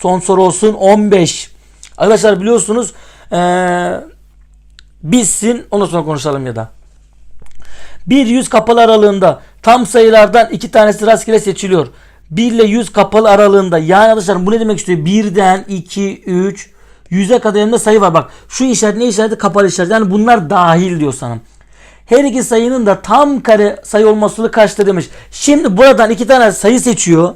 Son soru olsun 15. Arkadaşlar biliyorsunuz eee bitsin ondan sonra konuşalım ya da. Bir 100 kapalı aralığında tam sayılardan iki tanesi rastgele seçiliyor. 1 ile 100 kapalı aralığında yani arkadaşlar bu ne demek istiyor? 1'den 2, 3, 100'e kadar elimde sayı var. Bak şu işaret ne işareti? Kapalı işaret. Yani bunlar dahil diyor sana. Her iki sayının da tam kare sayı olma olasılığı kaçtır demiş. Şimdi buradan iki tane sayı seçiyor.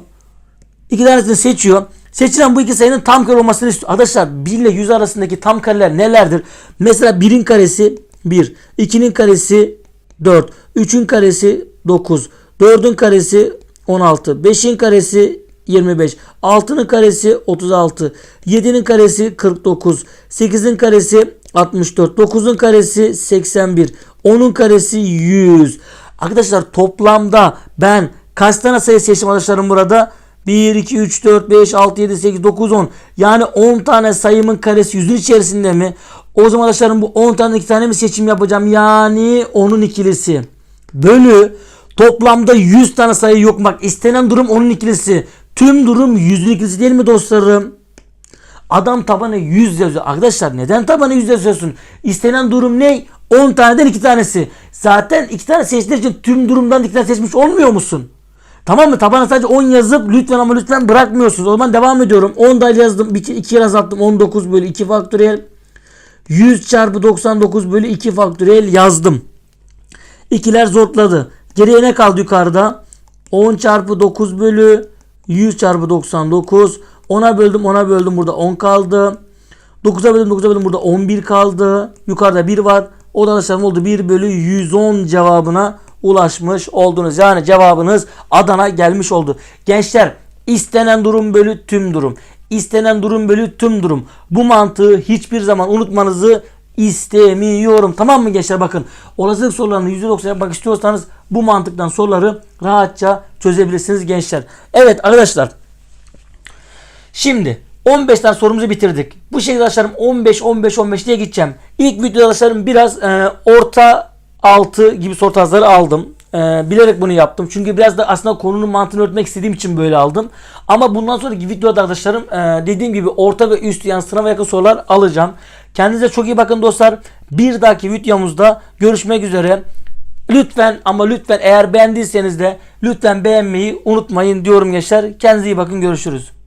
İki tanesini seçiyor. Seçilen bu iki sayının tam kare olmasını istiyor. Arkadaşlar 1 ile 100 arasındaki tam kareler nelerdir? Mesela 1'in karesi 1, 2'nin karesi 4, 3'ün karesi 9, 4'ün karesi 16, 5'in karesi 25, 6'nın karesi 36, 7'nin karesi 49, 8'in karesi 64, 9'un karesi 81, 10'un karesi 100. Arkadaşlar toplamda ben kaç tane sayı seçtim arkadaşlarım burada? 1, 2, 3, 4, 5, 6, 7, 8, 9, 10. Yani 10 tane sayımın karesi yüzün içerisinde mi? O zaman arkadaşlarım bu 10 tane 2 tane mi seçim yapacağım? Yani 10'un ikilisi. Bölü toplamda 100 tane sayı yok. Bak istenen durum 10'un ikilisi. Tüm durum 100'ün ikilisi değil mi dostlarım? Adam tabana 100 yazıyor. Arkadaşlar neden tabana 100 yazıyorsun? İstenen durum ne? 10 taneden 2 tanesi. Zaten 2 tane seçtiğin için tüm durumdan 2 tane seçmiş olmuyor musun? Tamam mı? Tabana sadece 10 yazıp lütfen ama lütfen bırakmıyorsunuz. O zaman devam ediyorum. 10 da yazdım. 2 kere azalttım. 19 bölü 2 faktöriyel. 100 çarpı 99 bölü 2 faktöriyel yazdım. İkiler zortladı. Geriye ne kaldı yukarıda? 10 çarpı 9 bölü 100 çarpı 99. 10'a böldüm 10'a böldüm burada 10 kaldı. 9'a böldüm 9'a böldüm burada 11 kaldı. Yukarıda 1 var. O da arkadaşlar ne oldu? 1 bölü 110 cevabına ulaşmış oldunuz. Yani cevabınız Adana gelmiş oldu. Gençler istenen durum bölü tüm durum. İstenen durum bölü tüm durum. Bu mantığı hiçbir zaman unutmanızı istemiyorum. Tamam mı gençler bakın. Olasılık sorularını %90 yapmak istiyorsanız bu mantıktan soruları rahatça çözebilirsiniz gençler. Evet arkadaşlar. Şimdi 15 tane sorumuzu bitirdik. Bu şekilde arkadaşlarım 15 15 15 diye gideceğim. İlk videoda arkadaşlarım biraz e, orta altı gibi soru tarzları aldım. E, bilerek bunu yaptım. Çünkü biraz da aslında konunun mantığını öğretmek istediğim için böyle aldım. Ama bundan sonraki videoda arkadaşlarım e, dediğim gibi orta ve üst yani sınava yakın sorular alacağım. Kendinize çok iyi bakın dostlar. Bir dahaki videomuzda görüşmek üzere. Lütfen ama lütfen eğer beğendiyseniz de lütfen beğenmeyi unutmayın diyorum gençler. Kendinize iyi bakın görüşürüz.